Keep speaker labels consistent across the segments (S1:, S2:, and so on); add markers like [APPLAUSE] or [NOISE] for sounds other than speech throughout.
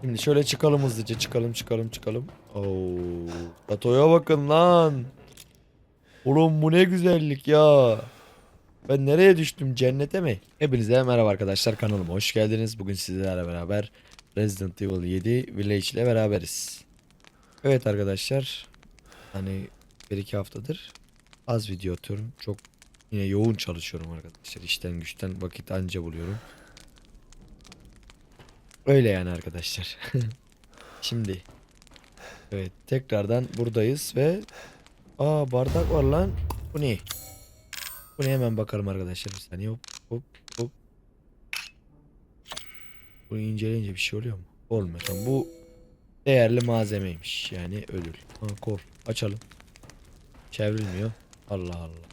S1: Şimdi şöyle çıkalım hızlıca çıkalım çıkalım çıkalım. Oo, Batoya bakın lan. Oğlum bu ne güzellik ya. Ben nereye düştüm cennete mi? Hepinize merhaba arkadaşlar kanalıma hoş geldiniz. Bugün sizlerle beraber Resident Evil 7 Village ile beraberiz. Evet arkadaşlar. Hani bir iki haftadır az video atıyorum. Çok yine yoğun çalışıyorum arkadaşlar. İşten güçten vakit anca buluyorum. Öyle yani arkadaşlar. [LAUGHS] Şimdi evet tekrardan buradayız ve aa bardak var lan. Bu ne? Bu ne hemen bakalım arkadaşlar bir saniye hop hop hop. Bunu inceleyince bir şey oluyor mu? Olmuyor. Tamam, bu değerli malzemeymiş yani ödül. Ha, kol açalım. Çevrilmiyor. Allah Allah.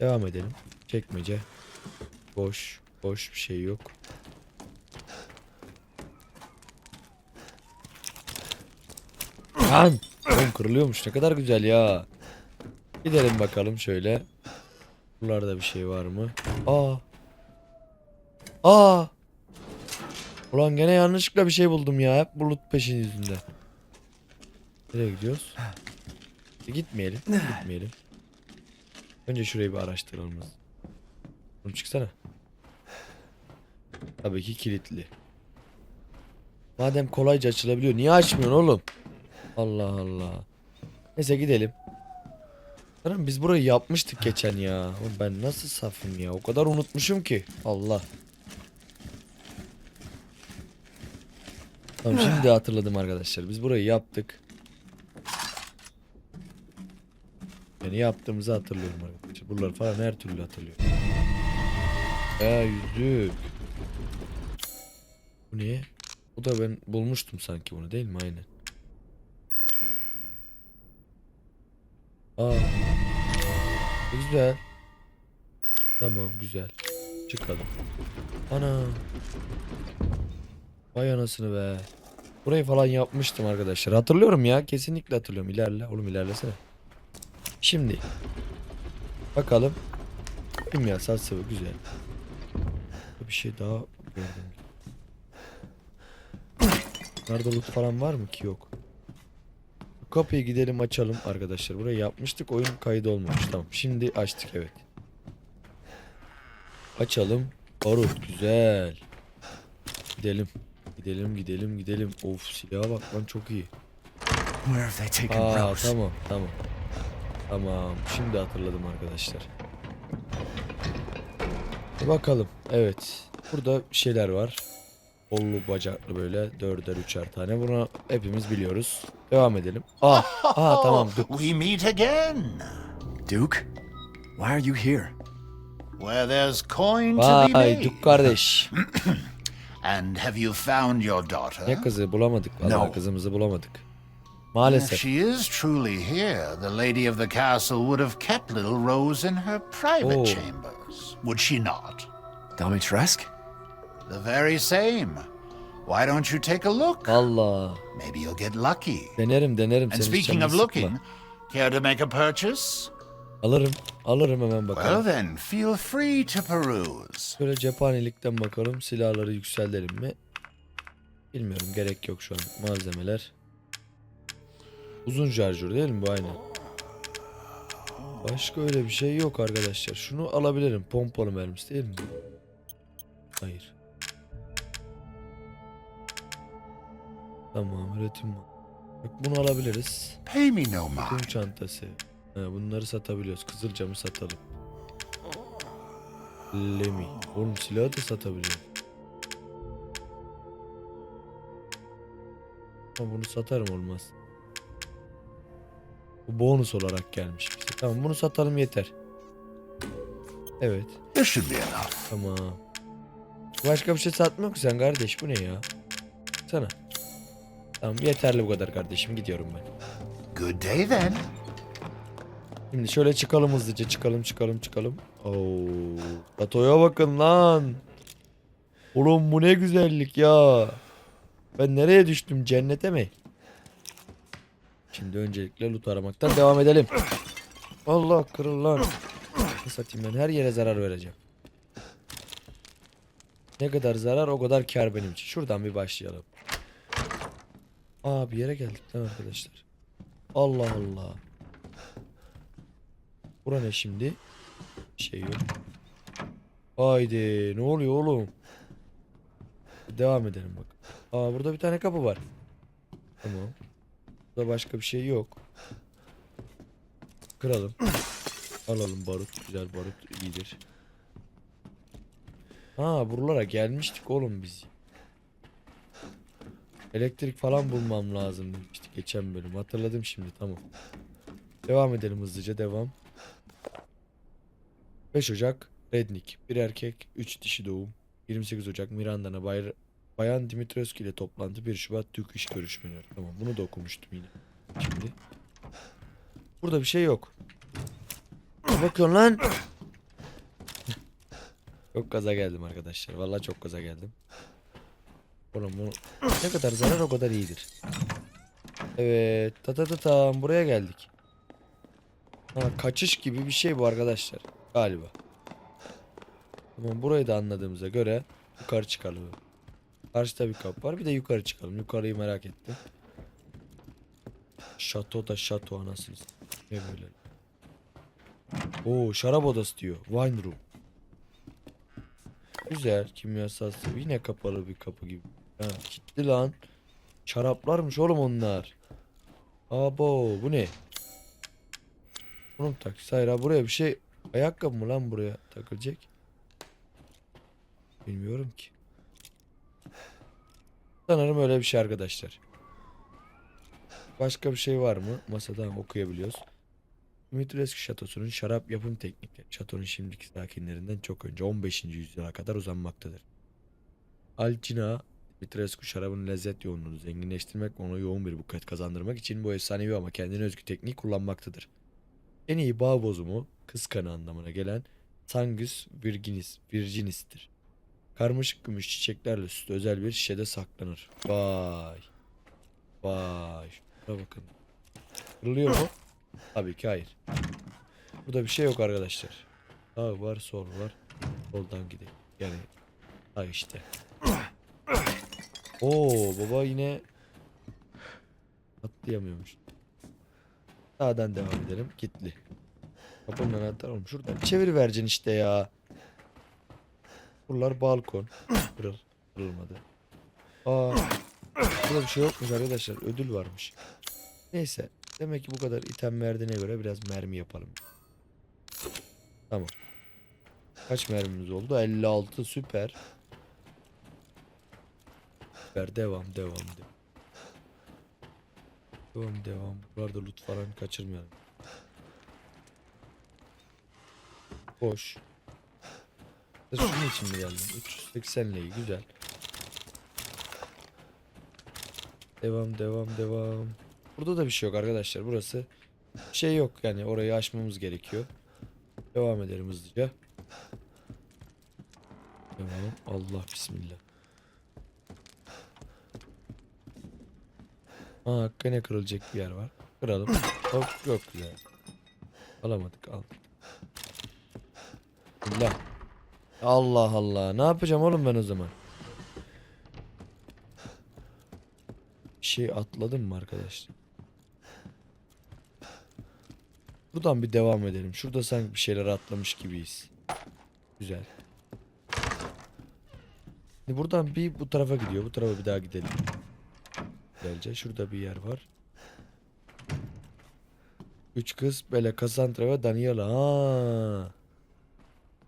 S1: Devam edelim. Çekmece. Boş. Boş bir şey yok. Lan! Oğlum kırılıyormuş ne kadar güzel ya. Gidelim bakalım şöyle. Buralarda bir şey var mı? Aa. Aa. Ulan gene yanlışlıkla bir şey buldum ya. Hep bulut peşin yüzünde. Nereye gidiyoruz? E, gitmeyelim. Gitmeyelim. Önce şurayı bir araştıralım. Oğlum çıksana. Tabii ki kilitli. Madem kolayca açılabiliyor niye açmıyorsun oğlum? Allah Allah. Neyse gidelim. Canım biz burayı yapmıştık geçen ya. Oğlum ben nasıl safım ya? O kadar unutmuşum ki. Allah. Tamam şimdi hatırladım arkadaşlar. Biz burayı yaptık. Yani yaptığımızı hatırlıyorum arkadaşlar. Buraları falan her türlü hatırlıyorum. Ya yüzük. Bu ne? Bu da ben bulmuştum sanki bunu değil mi? Aynen. Aa. Güzel. Tamam güzel. Çıkalım. Ana. Vay anasını be. Burayı falan yapmıştım arkadaşlar. Hatırlıyorum ya. Kesinlikle hatırlıyorum. İlerle. Oğlum ilerlesene. Şimdi. Bakalım. Kimyasal sıvı güzel. Bir şey daha gördüm. Nerede loot falan var mı ki? Yok. Kapıyı gidelim açalım arkadaşlar. Burayı yapmıştık. Oyun kaydı olmamış. Tamam. Şimdi açtık evet. Açalım. Barut güzel. Gidelim. Gidelim gidelim gidelim. Of silaha bak lan çok iyi. Aa tamam tamam. Tamam. Şimdi hatırladım arkadaşlar. Bakalım. Evet. Burada şeyler var. Kollu bacaklı böyle dörder üçer tane. Bunu hepimiz biliyoruz. Devam edelim. Aa, aa tamam. [LAUGHS] Dur.
S2: We meet again.
S3: Duke, why are you here?
S2: Where there's coin to be
S1: Vay
S2: made.
S1: Duk kardeş. [CLEARS THROAT]
S2: And have you found your daughter?
S1: Ne kızı bulamadık. Vallahi
S2: No.
S1: kızımızı bulamadık.
S2: If
S1: Maalesef.
S2: she is truly here, the lady of the castle would have kept little Rose in her private
S1: Oh.
S2: chambers, would she not?
S3: Domitresk?
S2: The very same. Why don't you take a look?
S1: Valla.
S2: Maybe you'll get lucky.
S1: Denerim denerim.
S2: And
S1: Senin
S2: speaking
S1: canını
S2: of
S1: sıkma.
S2: looking, care to make a purchase?
S1: Alırım. Alırım hemen bakalım.
S2: Well then, feel free to peruse.
S1: Şöyle cephanelikten bakalım. Silahları yükseltelim mi? Bilmiyorum. Gerek yok şu an. Malzemeler. Uzun şarjör değil mi bu aynen? Başka öyle bir şey yok arkadaşlar. Şunu alabilirim. Pompalı mermisi değil mi? Hayır. Tamam üretim var. Bak bunu alabiliriz.
S2: Pay me no
S1: Kum
S2: mind.
S1: çantası. Ha, bunları satabiliyoruz. Kızılcamı satalım. Lemi. Oğlum silahı da satabiliyorum. Ama bunu satarım olmaz. Bu bonus olarak gelmiş bize. Tamam bunu satalım yeter. Evet. Tamam. Başka bir şey satmıyor ki sen kardeş bu ne ya? Sana. Tamam yeterli bu kadar kardeşim gidiyorum ben.
S2: Good day then.
S1: Şimdi şöyle çıkalım hızlıca çıkalım çıkalım çıkalım. Oo, Batoya bakın lan. Oğlum bu ne güzellik ya. Ben nereye düştüm cennete mi? Şimdi öncelikle loot aramaktan devam edelim. Allah kırıl lan. Ne satayım ben her yere zarar vereceğim. Ne kadar zarar o kadar kar benim için. Şuradan bir başlayalım. Aa bir yere geldik lan arkadaşlar. Allah Allah. Bura ne şimdi? Şey yok. Haydi ne oluyor oğlum? Devam edelim bak. Aa burada bir tane kapı var. Tamam. Burada başka bir şey yok. Kıralım. Alalım barut. Güzel barut iyidir. Ha buralara gelmiştik oğlum biz. Elektrik falan bulmam lazım demiştik geçen bölüm. Hatırladım şimdi tamam. Devam edelim hızlıca devam. 5 Ocak Rednik. Bir erkek 3 dişi doğum. 28 Ocak Miranda'na Bay Bayan Dimitrescu ile toplantı 1 Şubat Türk iş görüşmeleri. Tamam bunu da okumuştum yine. Şimdi. Burada bir şey yok. Ne bakıyorsun lan? Çok gaza geldim arkadaşlar. Vallahi çok gaza geldim. Oğlum bu ne kadar zarar o kadar iyidir. Evet. Ta ta ta tam buraya geldik. Ha, kaçış gibi bir şey bu arkadaşlar. Galiba. Tamam burayı da anladığımıza göre yukarı çıkalım. Karşıda bir kapı var. Bir de yukarı çıkalım. Yukarıyı merak ettim. Şato da şato anasını. Ne böyle? Oo şarap odası diyor. Wine room. Güzel. Kimyasal sıvı. Yine kapalı bir kapı gibi. Ha, kilitli lan. Şaraplarmış oğlum onlar. Abo bu ne? Bunu mu tak? Hayır ha, buraya bir şey. Ayakkabı mı lan buraya takılacak? Bilmiyorum ki. Sanırım öyle bir şey arkadaşlar. Başka bir şey var mı? Masadan okuyabiliyoruz. Dimitrescu Şatosu'nun şarap yapım teknikleri şatonun şimdiki sakinlerinden çok önce 15. yüzyıla kadar uzanmaktadır. Alcina Dimitrescu şarabın lezzet yoğunluğunu zenginleştirmek ve ona yoğun bir buket kazandırmak için bu efsanevi ama kendine özgü tekniği kullanmaktadır. En iyi bağ bozumu kız kanı anlamına gelen Sangus virginis, virginis'tir. Karmaşık gümüş çiçeklerle süslü özel bir şişede saklanır. Vay. Vay. Şuna bakın. Kırılıyor mu? Tabii ki hayır. Burada bir şey yok arkadaşlar. Sağ var, sol var. Soldan gidelim. Yani ha işte. Oo baba yine atlayamıyormuş. Sağdan devam edelim. Gitli. Kapının anahtarı olmuş. Şuradan çevir vereceksin işte ya. Buralar balkon. [COUGHS] Kırıl. Kırılmadı. Aa. Burada bir şey yokmuş arkadaşlar. Ödül varmış. Neyse. Demek ki bu kadar item verdiğine göre biraz mermi yapalım. Tamam. Kaç mermimiz oldu? 56 süper. Süper devam devam devam. Devam devam. Buralarda loot falan kaçırmayalım. Boş. Şunun için mi geldin? 380 lei güzel. Devam devam devam. Burada da bir şey yok arkadaşlar. Burası şey yok yani orayı aşmamız gerekiyor. Devam edelim hızlıca. Devam. Allah bismillah. Aa gene kırılacak bir yer var. Kıralım. Hop yok güzel. Alamadık al. Allah. Allah Allah. Ne yapacağım oğlum ben o zaman? Bir şey atladım mı arkadaşlar? Buradan bir devam edelim. Şurada sanki bir şeyler atlamış gibiyiz. Güzel. Şimdi buradan bir bu tarafa gidiyor. Bu tarafa bir daha gidelim. Güzelce. Şurada bir yer var. Üç kız böyle Cassandra ve Daniela. Ha.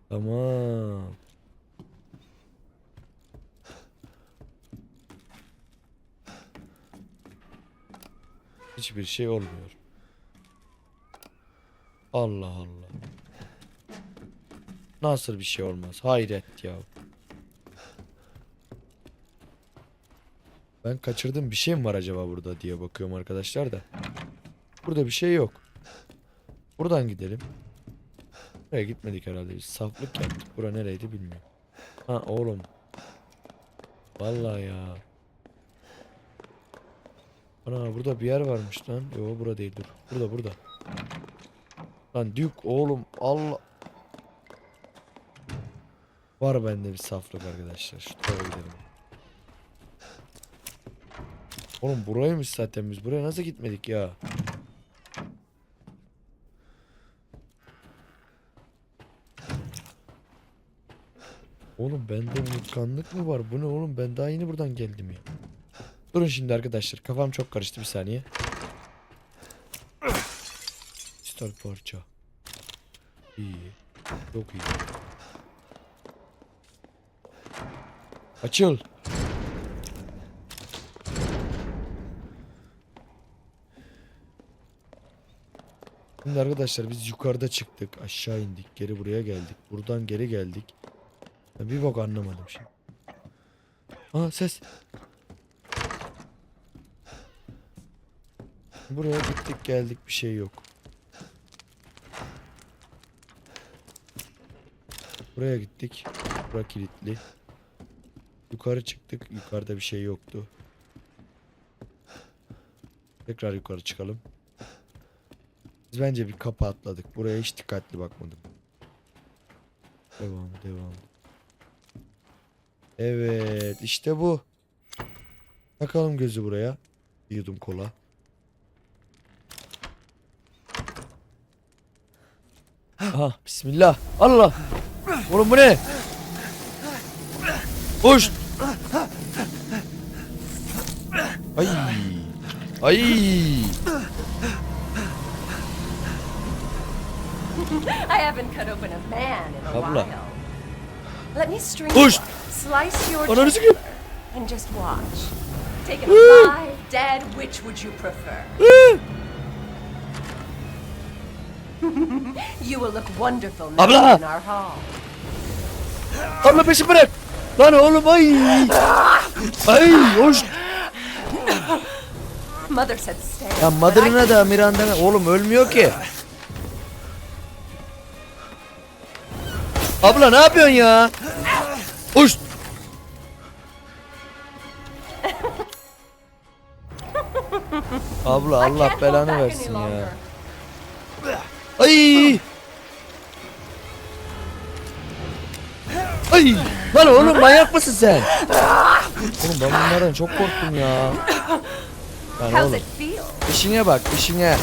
S1: Tamam. Hiçbir şey olmuyor. Allah Allah. Nasıl bir şey olmaz? Hayret ya. Ben kaçırdım bir şey mi var acaba burada diye bakıyorum arkadaşlar da. Burada bir şey yok. Buradan gidelim. Buraya gitmedik herhalde biz saflık yaptık. Bura nereydi bilmiyorum. Ha oğlum. Vallahi ya. Ana burada bir yer varmış lan. Yo bura değil dur. Burada burada. Lan Duke oğlum Allah. Var bende bir saflık arkadaşlar. Şu tarafa gidelim. Oğlum buraymış zaten biz. Buraya nasıl gitmedik ya? Oğlum bende unutkanlık mı var? Bu ne oğlum? Ben daha yeni buradan geldim ya. Durun şimdi arkadaşlar. Kafam çok karıştı bir saniye. Star parça. İyi. Çok iyi. Açıl. Şimdi arkadaşlar biz yukarıda çıktık. Aşağı indik. Geri buraya geldik. Buradan geri geldik. Ben bir bok anlamadım şimdi. Aa ses. Buraya gittik geldik bir şey yok. Buraya gittik. Bura kilitli. Yukarı çıktık. Yukarıda bir şey yoktu. Tekrar yukarı çıkalım. Biz bence bir kapı atladık. Buraya hiç dikkatli bakmadım. Devam devam. Evet işte bu. Bakalım gözü buraya. Yudum kola. Aha bismillah. Allah. Oğlum bu ne? Uş. Ay. Ay. [LAUGHS]
S4: I haven't cut open a man in a
S1: Abla.
S4: while. Let me string up, slice your
S1: Ananı sikeyim.
S4: jugular, and just watch. Take it alive, dead, which would you prefer? [LAUGHS] you will look wonderful
S1: Abla.
S4: in our hall.
S1: Abla peşi bırak. Lan oğlum ay. Ay hoş.
S4: Mother said stay.
S1: Ya
S4: but I
S1: Mother'ına da Miranda'na oğlum ölmüyor ki. Abla ne yapıyorsun ya? Uş. Abla Allah belanı versin ya. Ay. Ay. Lan oğlum manyak mısın sen? Oğlum ben bunlardan çok korktum ya. Lan oğlum işine bak işine.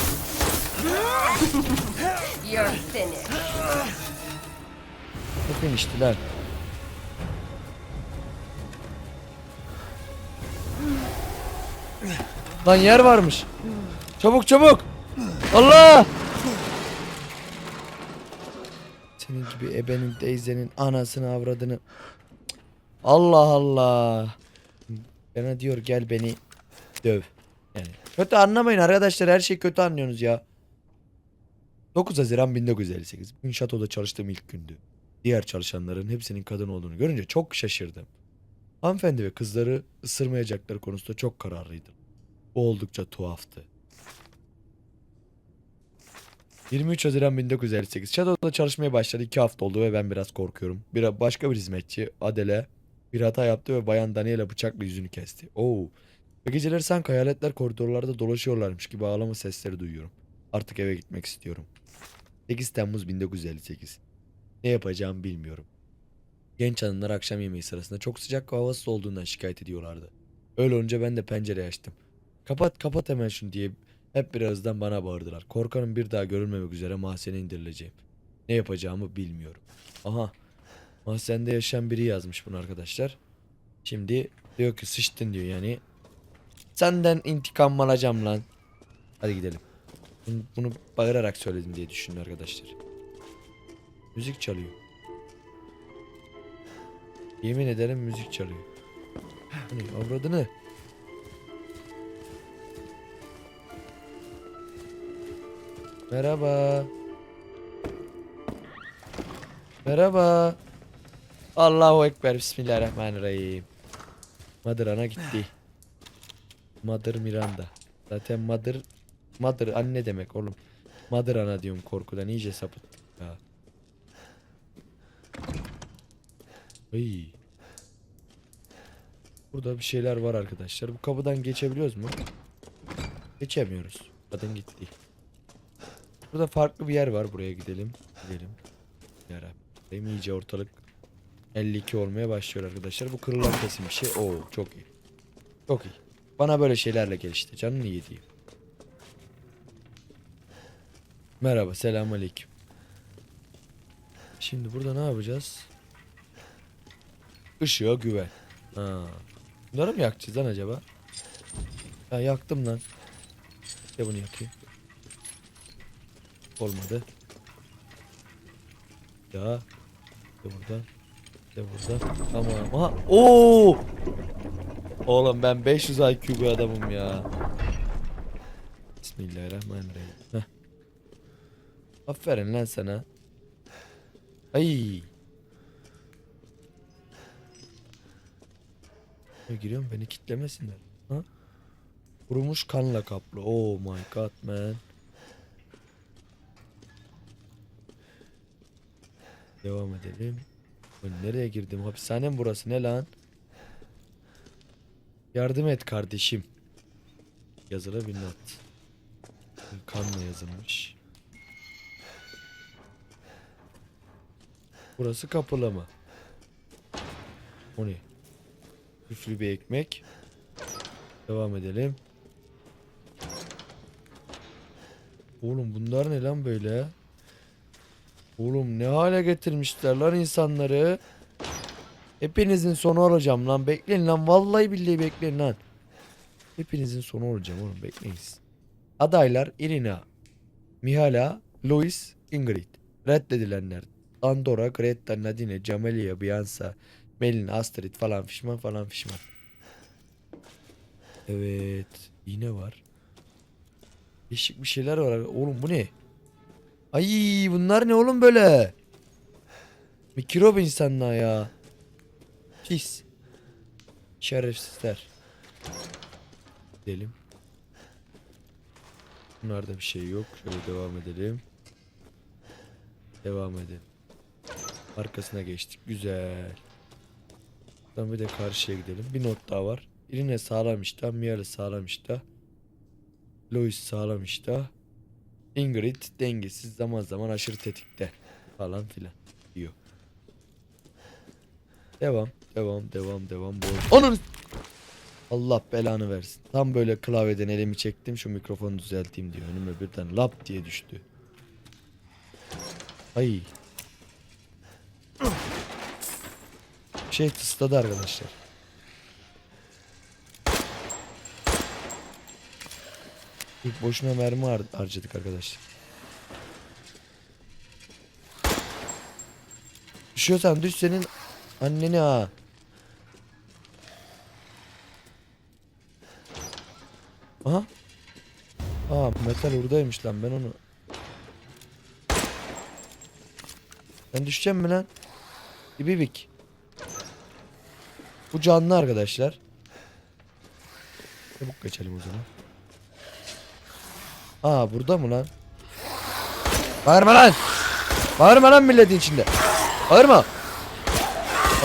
S4: You're finished.
S1: Bakın lan. Yer varmış. Çabuk çabuk. Allah. Senin gibi ebenin teyzenin anasını avradını. Allah Allah. Bana diyor gel beni döv. Yani kötü anlamayın arkadaşlar her şeyi kötü anlıyorsunuz ya. 9 Haziran 1958. Bugün şatoda çalıştığım ilk gündü. Diğer çalışanların hepsinin kadın olduğunu görünce çok şaşırdım. Hanımefendi ve kızları ısırmayacakları konusunda çok kararlıydım. Bu oldukça tuhaftı. 23 Haziran 1958. Shadow'da çalışmaya başladı. 2 hafta oldu ve ben biraz korkuyorum. Bir başka bir hizmetçi Adele bir hata yaptı ve Bayan Daniela bıçakla yüzünü kesti. Oo. Ve geceleri sanki hayaletler koridorlarda dolaşıyorlarmış gibi ağlama sesleri duyuyorum. Artık eve gitmek istiyorum. 8 Temmuz 1958. Ne yapacağımı bilmiyorum. Genç hanımlar akşam yemeği sırasında çok sıcak ve havasız olduğundan şikayet ediyorlardı. Öyle olunca ben de pencereyi açtım. Kapat kapat hemen şunu diye hep bir ağızdan bana bağırdılar. Korkanın bir daha görülmemek üzere mahzene indirileceğim. Ne yapacağımı bilmiyorum. Aha. Mahzende yaşayan biri yazmış bunu arkadaşlar. Şimdi diyor ki sıçtın diyor yani. Senden intikam alacağım lan. Hadi gidelim. Bunu, bunu bağırarak söyledim diye düşünün arkadaşlar. Müzik çalıyor. Yemin ederim müzik çalıyor. Hani avradını. Merhaba. Merhaba. Allahu Ekber. Bismillahirrahmanirrahim. Mother ana gitti. Mother Miranda. Zaten Mother Mother anne demek oğlum. Mother ana diyorum korkudan iyice sapıttık ya. Ay. Burada bir şeyler var arkadaşlar. Bu kapıdan geçebiliyoruz mu? Geçemiyoruz. Kadın gitti. Burada farklı bir yer var. Buraya gidelim. Gidelim. Yarabbim iyice ortalık 52 olmaya başlıyor arkadaşlar. Bu kırılan kesin bir şey. Oo çok iyi. Çok iyi. Bana böyle şeylerle gel işte. Canını yediğim. Merhaba. Selamünaleyküm. Şimdi burada ne yapacağız? Işığa güven. Ha. Bunları mı yakacağız lan acaba? Ya yaktım lan. Ya bunu yakayım. Olmadı. Ya. Ya buradan. Ya buradan. Tamam. Aha. Oo! Oğlum ben 500 IQ bir adamım ya. Bismillahirrahmanirrahim. Heh. Aferin lan sana. Ay. Giriyorum beni kitlemesinler. Ha? Kurumuş kanla kaplı. Oh my god man. Devam edelim. Ben nereye girdim? Hapishane mi burası? Ne lan? Yardım et kardeşim. Yazılı bir not. Kanla yazılmış. Burası kapılı mı? O ne? Küflü bir ekmek. Devam edelim. Oğlum bunlar ne lan böyle? Oğlum ne hale getirmişler lan insanları. Hepinizin sonu olacağım lan. Bekleyin lan. Vallahi billahi bekleyin lan. Hepinizin sonu olacağım oğlum. Bekleyin. Adaylar Irina, Mihala, Louis, Ingrid. Reddedilenler. Andorra, Greta, Nadine, Camelia, Bianca, Melina, Astrid falan fişman falan fişman. Evet. Yine var. Değişik bir şeyler var. Oğlum bu ne? Ay bunlar ne oğlum böyle? Mikrob insanlar ya. Pis. Şerefsizler. Gidelim. Bunlarda bir şey yok. Şöyle devam edelim. Devam edelim. Arkasına geçtik. Güzel. Buradan bir de karşıya gidelim. Bir not daha var. Irine sağlam işte. Miele sağlam işte. Lois sağlam işte. Ingrid dengesiz zaman zaman aşırı tetikte. Falan filan. Diyor. Devam. Devam. Devam. Devam. Boş. Onun Allah belanı versin. Tam böyle klavyeden elimi çektim şu mikrofonu düzelteyim diye. Önüme birden lap diye düştü. Ay. Şey tısladı arkadaşlar. İlk boşuna mermi har- harcadık arkadaşlar. Düşüyorsan düş senin anneni ha. Aha. Aa metal oradaymış lan ben onu. Ben düşeceğim mi lan? İbibik. Bu canlı arkadaşlar. Çabuk geçelim o zaman. Aa burada mı lan? Bağırma lan! Bağırma lan milletin içinde. Bağırma.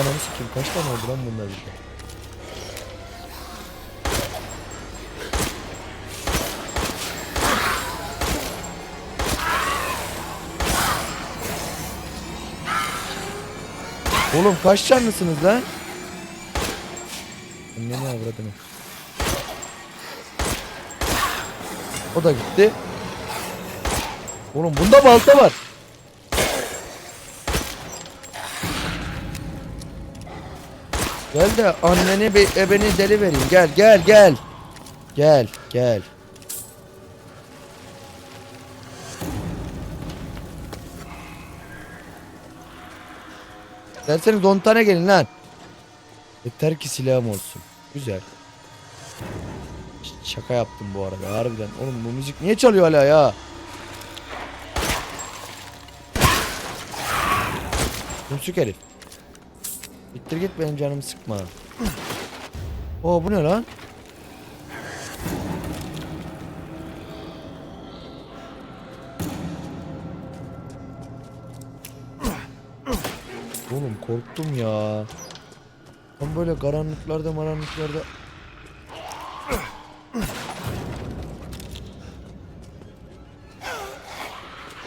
S1: Ananı sikeyim kaç tane oldu lan bunlar burada? Oğlum kaç canlısınız lan? Anneni avradını. O da gitti. Oğlum bunda balta var. Gel de anneni be ebeni deli vereyim. Gel gel gel. Gel gel. Derseniz 10 tane gelin lan. Yeter ki silahım olsun. Güzel. Şaka yaptım bu arada harbiden. Oğlum bu müzik niye çalıyor hala ya? Müzik herif. Bittir git benim canımı sıkma. Oo bu ne lan? Oğlum korktum ya. Ben böyle karanlıklarda maranlıklarda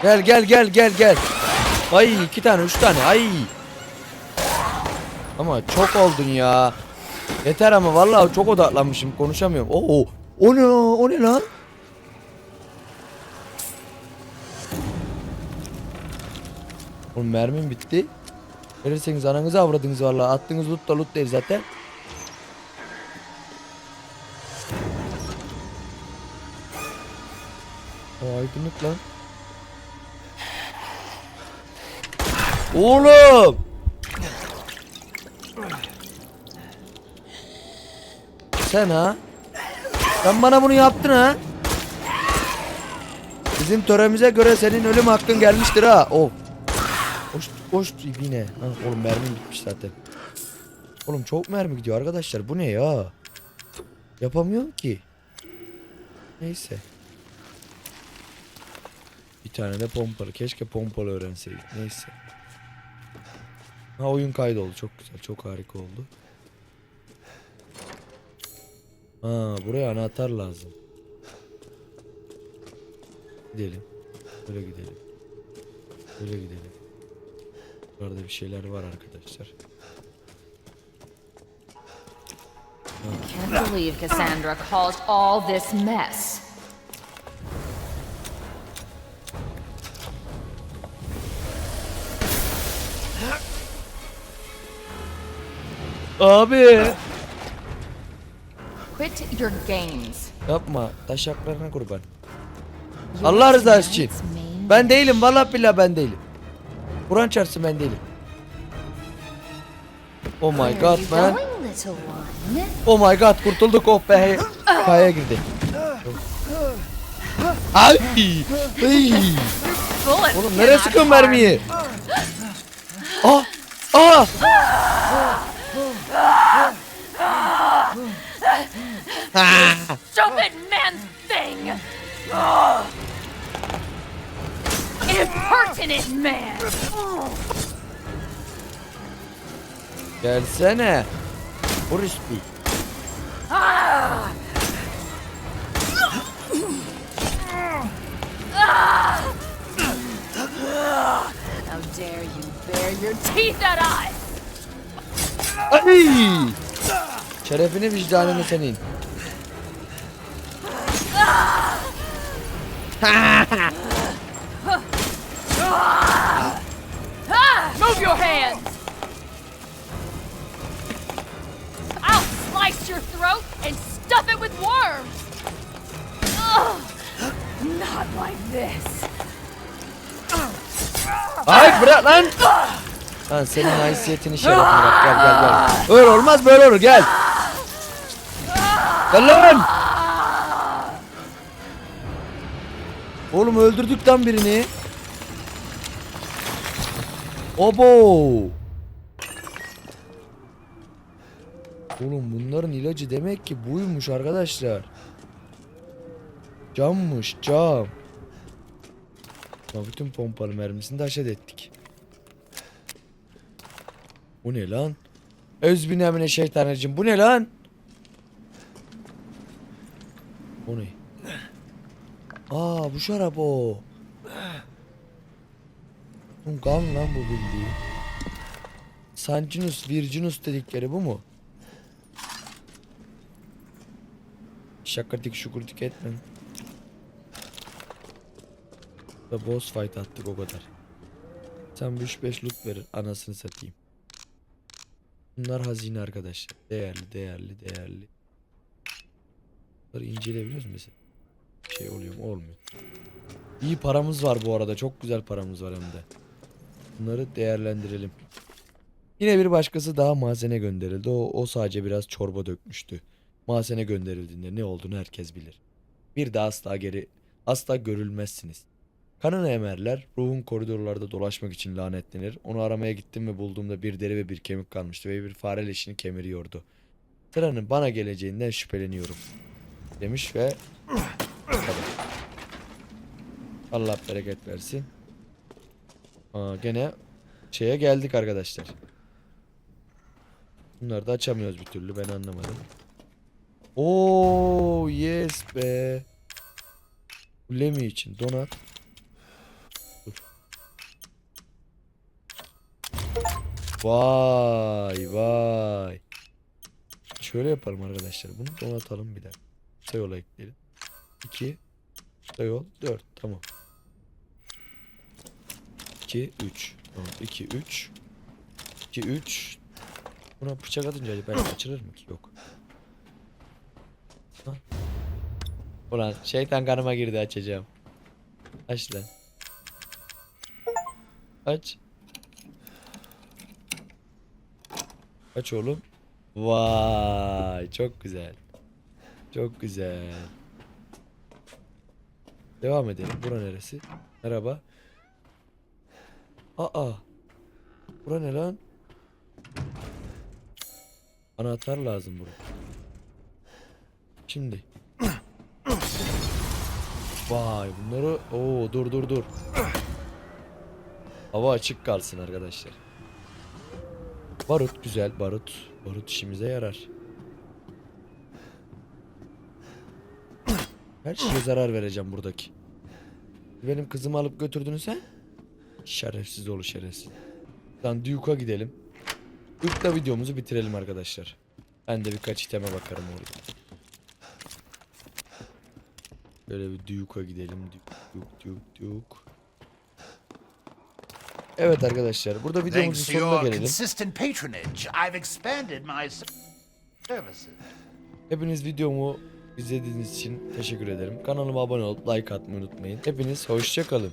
S1: Gel gel gel gel gel. Ay iki tane üç tane ay. Ama çok oldun ya. Yeter ama vallahi çok odaklanmışım konuşamıyorum. Oo, o ne o ne lan? Oğlum mermim bitti. Verirseniz ananızı avradınız vallahi. Attığınız loot da loot değil zaten. O aydınlık lan. Oğlum! Sen ha? Sen bana bunu yaptın ha? Bizim töremize göre senin ölüm hakkın gelmiştir ha. Oh. Hoş yine. Ha, oğlum mermim bitmiş zaten. Oğlum çok mermi gidiyor arkadaşlar. Bu ne ya? Yapamıyorum ki. Neyse. Bir tane de pompalı. Keşke pompalı öğrenseydik. Neyse. Ha oyun kaydoldu. Çok güzel. Çok harika oldu. Ha buraya anahtar lazım. Gidelim. Böyle gidelim. Böyle gidelim. Burada bir şeyler var arkadaşlar.
S4: Can't believe Cassandra caused all this mess.
S1: Abi.
S4: Quit your games.
S1: Yapma. Taşaklarına kurban. Allah rızası için. Ben değilim. Vallahi billahi ben değilim. Kur'an çarpsın ben değilim. Oh my god man. Oh my god kurtulduk oh be. Kaya girdi. Ay. Ay. Oğlum nereye
S4: harm
S1: mermiyi? Ah! Ah!
S4: Stupid man thing! Impertinent man!
S1: Gelsene. Crispy.
S4: How dare you bare your teeth at us!
S1: Ay! Şerefini vicdanını senin. [LAUGHS] [LAUGHS]
S4: hands! I'll slice your throat and stuff it with worms! Ugh. Not like this.
S1: Ay bırak lan. Lan senin haysiyetini şerefini bak gel gel gel. Öyle olmaz böyle olur gel. Gel lan. Oğlum öldürdük lan birini. Obo. Oğlum bunların ilacı demek ki buymuş arkadaşlar. Cammış cam. Ama bütün pompalı mermisini de haşet ettik. Bu ne lan? Özbinemine şeytanecim bu ne lan? O ne? Aa bu şarap o. Kan lan bu bildiğin. Sancinus Virginus dedikleri bu mu? Şakatik şukurtik etmem. Ve boss fight attık o kadar. Sen bir 3-5 loot verir anasını satayım. Bunlar hazine arkadaşlar. Değerli değerli değerli. Bunları inceleyebiliyoruz mesela? Şey oluyor mu? Olmuyor. İyi paramız var bu arada. Çok güzel paramız var hem de. Bunları değerlendirelim. Yine bir başkası daha mahzene gönderildi. O, o sadece biraz çorba dökmüştü. Mahzene gönderildiğinde ne olduğunu herkes bilir. Bir daha asla geri asla görülmezsiniz. Kanını emerler, ruhun koridorlarda dolaşmak için lanetlenir. Onu aramaya gittim ve bulduğumda bir deri ve bir kemik kalmıştı ve bir fare leşini kemiriyordu. Sıranın bana geleceğinden şüpheleniyorum. Demiş ve. Allah bereket versin. Aa, gene şeye geldik arkadaşlar. Bunları da açamıyoruz bir türlü ben anlamadım. Oo yes be. Lemi için donat. Vay vay. Şöyle yapalım arkadaşlar. Bunu donatalım bir dakika. Kısa yola ekleyelim. 2 kısa yol 4 tamam. 2 3 tamam 2 3 2 3 Buna bıçak atınca belki açılır mı ki? Yok. Ha. Ulan şeytan kanıma girdi açacağım. Aç lan. Aç. Aç oğlum. Vay çok güzel. Çok güzel. Devam edelim. Bura neresi? Merhaba. Aa. Bura ne lan? Anahtar lazım buraya. Şimdi. Vay bunları Oo dur dur dur. Hava açık kalsın arkadaşlar. Barut güzel barut. Barut işimize yarar. Her şeye zarar vereceğim buradaki. Benim kızımı alıp götürdün sen? Şerefsiz oğlu şerefsiz. Lan Duke'a gidelim. Duke'da videomuzu bitirelim arkadaşlar. Ben de birkaç iteme bakarım orada. Böyle bir Duke'a gidelim. Duke, Duke, Duke, Duke. Evet arkadaşlar burada videomuzun sonuna gelelim. Hepiniz videomu izlediğiniz için teşekkür ederim. Kanalıma abone olup like atmayı unutmayın. Hepiniz hoşça kalın.